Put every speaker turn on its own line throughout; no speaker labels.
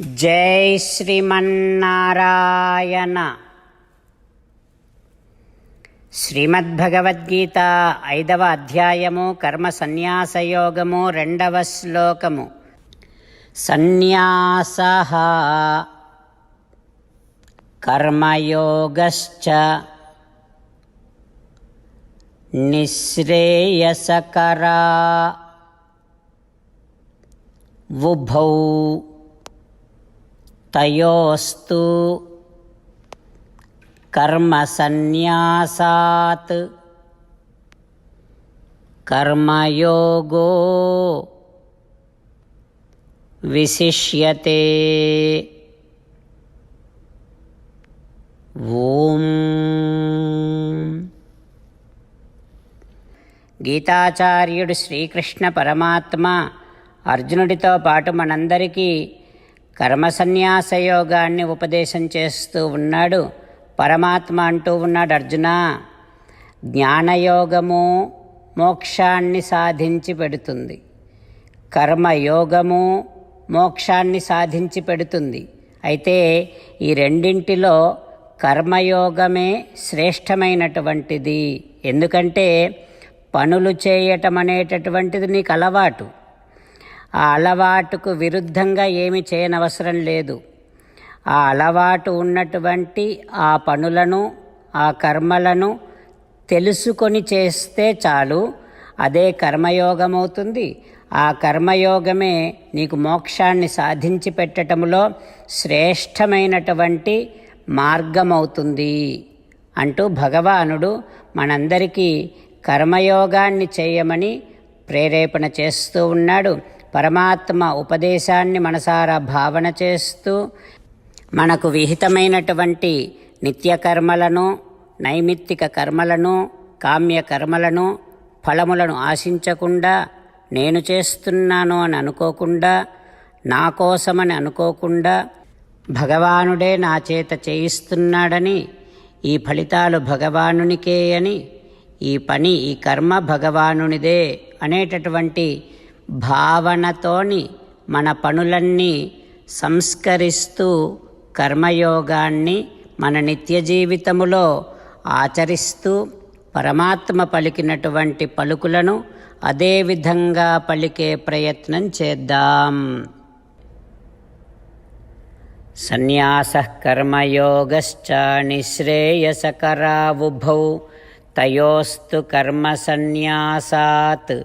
జై శ్రీమన్నారాయణ. శ్రీమద్భగవద్గీత ఐదవ అధ్యాయము కర్మ సన్యాసయోగము రెండవ శ్లోకము. సన్యాస కర్మయోగశ్చ నిశ్రేయసకరా. ఉభౌ తయోస్తు. కర్మసన్యాసాత్. కర్మయోగో విశిష్యతే. ఓం. గీతాచార్యుడు శ్రీకృష్ణ పరమాత్మ అర్జునుడితో పాటు మనందరికీ కర్మ సన్యాస యోగాన్ని ఉపదేశం చేస్తూ ఉన్నాడు. పరమాత్మ అంటూ ఉన్నాడు అర్జున. జ్ఞానయోగము మోక్షాన్ని సాధించి పెడుతుంది. కర్మయోగము మోక్షాన్ని సాధించి పెడుతుంది. అయితే ఈ రెండింటిలో కర్మయోగమే శ్రేష్టమైనటువంటిది. ఎందుకంటే పనులు చేయటం అనేటటువంటిది నీకు అలవాటు. ఆ అలవాటుకు విరుద్ధంగా ఏమి చేయనవసరం లేదు. ఆ అలవాటు ఉన్నటువంటి ఆ పనులను ఆ కర్మలను తెలుసుకొని చేస్తే చాలు. అదే కర్మయోగం అవుతుంది ఆ కర్మయోగమే నీకు మోక్షాన్ని సాధించి పెట్టడంలో శ్రేష్టమైనటువంటి మార్గమవుతుంది అంటూ భగవానుడు మనందరికీ కర్మయోగాన్ని చేయమని ప్రేరేపణ చేస్తూ ఉన్నాడు. పరమాత్మ ఉపదేశాన్ని మనసారా భావన చేస్తూ మనకు విహితమైనటువంటి నిత్యకర్మలను నైమిత్తిక కర్మలను కామ్య కర్మలను ఫలములను ఆశించకుండా నేను చేస్తున్నాను అని అనుకోకుండా నా కోసమని అనుకోకుండా భగవానుడే నా చేత చేయిస్తున్నాడని ఈ ఫలితాలు భగవానునికే అని ఈ పని ఈ కర్మ భగవానునిదే అనేటటువంటి భావనతోని మన పనులన్నీ సంస్కరిస్తూ కర్మయోగాన్ని మన నిత్య జీవితములో ఆచరిస్తూ పరమాత్మ పలికినటువంటి పలుకులను అదేవిధంగా పలికే ప్రయత్నం చేద్దాం. సన్యాస కర్మయోగశ్చ తయోస్తు కర్మ సన్యాసాత్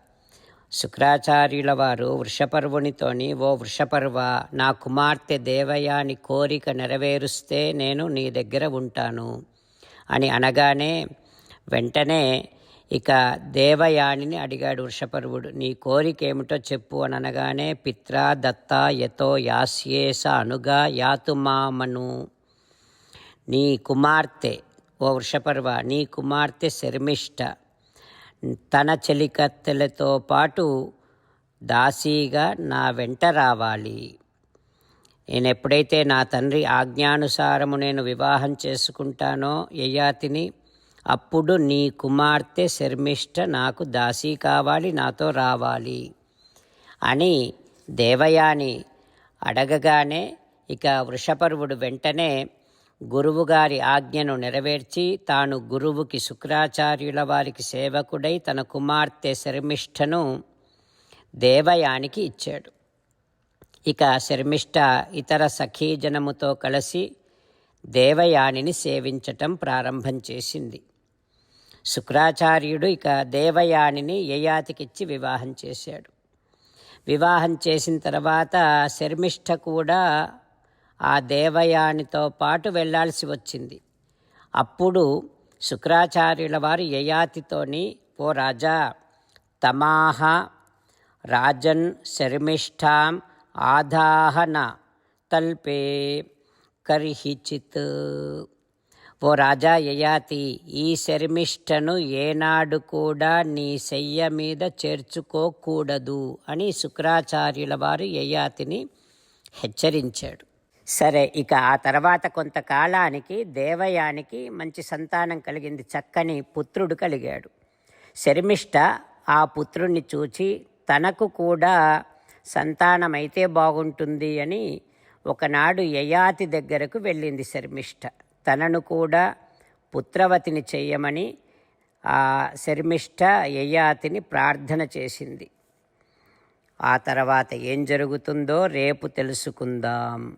శుక్రాచార్యుల వారు వృషపర్వునితోని ఓ వృషపర్వ నా కుమార్తె దేవయాని కోరిక నెరవేరుస్తే నేను నీ దగ్గర ఉంటాను అని అనగానే వెంటనే ఇక దేవయానిని అడిగాడు వృషపర్వుడు నీ కోరిక ఏమిటో చెప్పు అని అనగానే పిత్రా దత్త యతో యాస్యేస అనుగా యాతుమామను నీ కుమార్తె ఓ వృషపర్వ నీ కుమార్తె శర్మిష్ట తన చెలికత్తెలతో పాటు దాసీగా నా వెంట రావాలి. నేను ఎప్పుడైతే నా తండ్రి ఆజ్ఞానుసారము నేను వివాహం చేసుకుంటానో యయాతిని అప్పుడు నీ కుమార్తె శర్మిష్ట నాకు దాసీ కావాలి నాతో రావాలి అని దేవయాని అడగగానే ఇక వృషపర్వుడు వెంటనే గురువుగారి ఆజ్ఞను నెరవేర్చి తాను గురువుకి శుక్రాచార్యుల వారికి సేవకుడై తన కుమార్తె శర్మిష్ఠను దేవయానికి ఇచ్చాడు. ఇక శర్మిష్ఠ ఇతర సఖీజనముతో కలిసి దేవయానిని సేవించటం ప్రారంభం చేసింది. శుక్రాచార్యుడు ఇక దేవయానిని యయాతికిచ్చి వివాహం చేశాడు. వివాహం చేసిన తర్వాత శర్మిష్ఠ కూడా ఆ దేవయానితో పాటు వెళ్ళాల్సి వచ్చింది. అప్పుడు శుక్రాచార్యుల వారు యయాతితోని ఓ రాజా తమాహ రాజన్ శర్మిష్ఠాం ఆదాహన తల్పే కర్హిచిత్. ఓ రాజా యయాతి ఈ శర్మిష్ఠను ఏనాడు కూడా నీ శయ్య మీద చేర్చుకోకూడదు అని శుక్రాచార్యుల వారు యయాతిని హెచ్చరించాడు. సరే ఇక ఆ తర్వాత కొంతకాలానికి దేవయానికి మంచి సంతానం కలిగింది. చక్కని పుత్రుడు కలిగాడు. శర్మిష్ట ఆ పుత్రుణ్ణి చూచి తనకు కూడా సంతానమైతే బాగుంటుంది అని ఒకనాడు యయాతి దగ్గరకు వెళ్ళింది శర్మిష్ట. తనను కూడా పుత్రవతిని చేయమని ఆ శర్మిష్ట యయాతిని ప్రార్థన చేసింది. ఆ తర్వాత ఏం జరుగుతుందో రేపు తెలుసుకుందాం.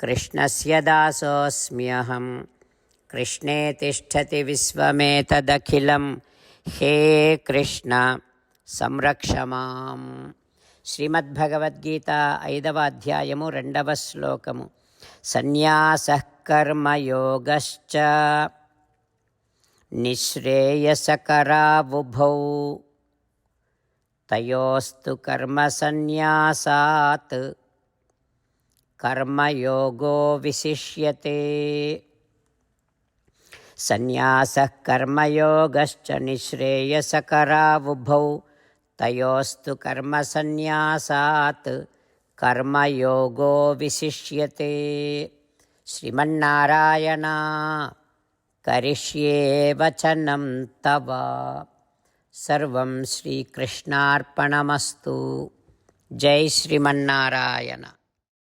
కృష్ణస్య దాసోऽస్మ్యహం కృష్ణే తిష్టతి విశ్వమేతదఖిలం హే కృష్ణ సంరక్షమాం శ్రీమద్భగవద్గీత ఐదవ అధ్యాయము రెండవ శ్లోకము। సన్యాస కర్మయోగశ్చ నిశ్రేయసకరావుభౌ। తయోస్తు కర్మసన్యాసాత్ కర్మయోగో విశిష్యతే సన్యాసः కర్మయోగశ్చ నిశ్రేయసకరావుభౌ తయోస్తు కర్మసన్యాసాత్ కర్మయోగో విశిష్యతే శ్రీమన్నారాయణ కరిష్యే వచనం తవ సర్వం శ్రీకృష్ణార్పణమస్తు జై శ్రీమన్నారాయణ